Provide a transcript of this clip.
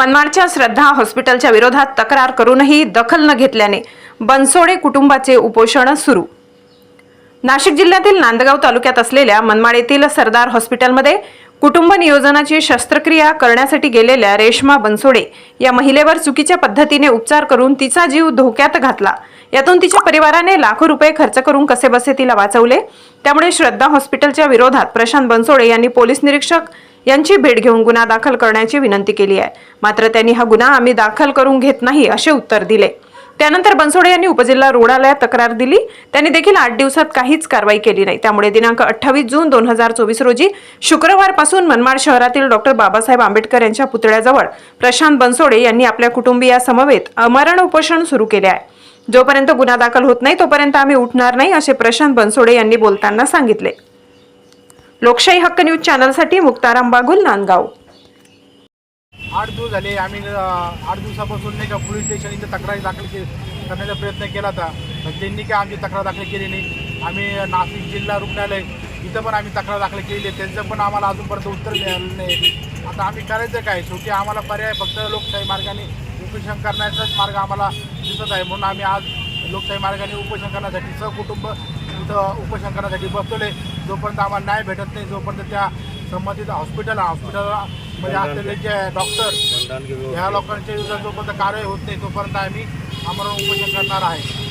मनमाडच्या श्रद्धा हॉस्पिटलच्या विरोधात तक्रार करूनही दखल न घेतल्याने बनसोडे कुटुंबाचे उपोषण सुरू. नाशिक जिल्ह्यातील नांदगाव तालुक्यात असलेल्या मनमाड येथील सरदार हॉस्पिटलमध्ये कुटुंब नियोजनाची शस्त्रक्रिया करण्यासाठी गेलेल्या रेश्मा बनसोडे या महिलेवर चुकीच्या पद्धतीने उपचार करून तिचा जीव धोक्यात घातला. यातून तिच्या परिवाराने लाखो रुपये खर्च करून कसेबसे तिला वाचवले. त्यामुळे श्रद्धा हॉस्पिटलच्या विरोधात प्रशांत बनसोडे यांनी पोलीस निरीक्षक यांची भेट घेऊन गुन्हा दाखल करण्याची विनंती केली आहे. मात्र त्यांनी हा गुन्हा आम्ही दाखल करून घेत नाही असे उत्तर दिले. त्यानंतर बनसोडे यांनी उपजिल्हा रुग्णालयात तक्रार दिली. त्यांनी देखील आठ दिवसात काहीच कारवाई केली नाही. त्यामुळे दिनांक अठ्ठावीस जून दोन हजार चोवीस रोजी शुक्रवारपासून मनमाड शहरातील डॉक्टर बाबासाहेब आंबेडकर यांच्या पुतळ्याजवळ प्रशांत बनसोडे यांनी आपल्या कुटुंबियासमवेत अमरण उपोषण सुरू केले आहे. जोपर्यंत गुन्हा दाखल होत नाही तोपर्यंत आम्ही उठणार नाही असे प्रशांत बनसोडे यांनी बोलताना सांगितले. लोकशाही हक्क न्यूज चॅनलसाठी मुक्ताराम बागुल नांदगाव. आठ दिवस झाले आम्ही आठ दिवसापासून नाही का पोलीस स्टेशन इथं तक्रारी दाखल के करण्याचा प्रयत्न केला होता. पण त्यांनी काय आमची तक्रार दाखल केली नाही. आम्ही नाशिक जिल्हा रुग्णालय इथं पण आम्ही तक्रार दाखल केली आहे. त्यांचं पण आम्हाला अजूनपर्यंत उत्तर मिळालं नाही. आता आम्ही करायचं काय? शेवटी आम्हाला पर्याय फक्त लोकशाही मार्गाने उपोषण करण्याचाच मार्ग आम्हाला दिसत आहे. म्हणून आम्ही आज लोकशाही मार्गाने उपोषण करण्यासाठी सहकुटुंब इथं उपोषण करण्यासाठी बसवले जोपर्यंत आम्हाला न्याय भेटत नाही जोपर्यंत त्या संबंधित हॉस्पिटल हॉस्पिटलमध्ये असलेले जे डॉक्टर ह्या लोकांच्या विरुद्ध जोपर्यंत कारवाई होत नाही तोपर्यंत आम्ही आम्हाला उपोषण करणार आहे.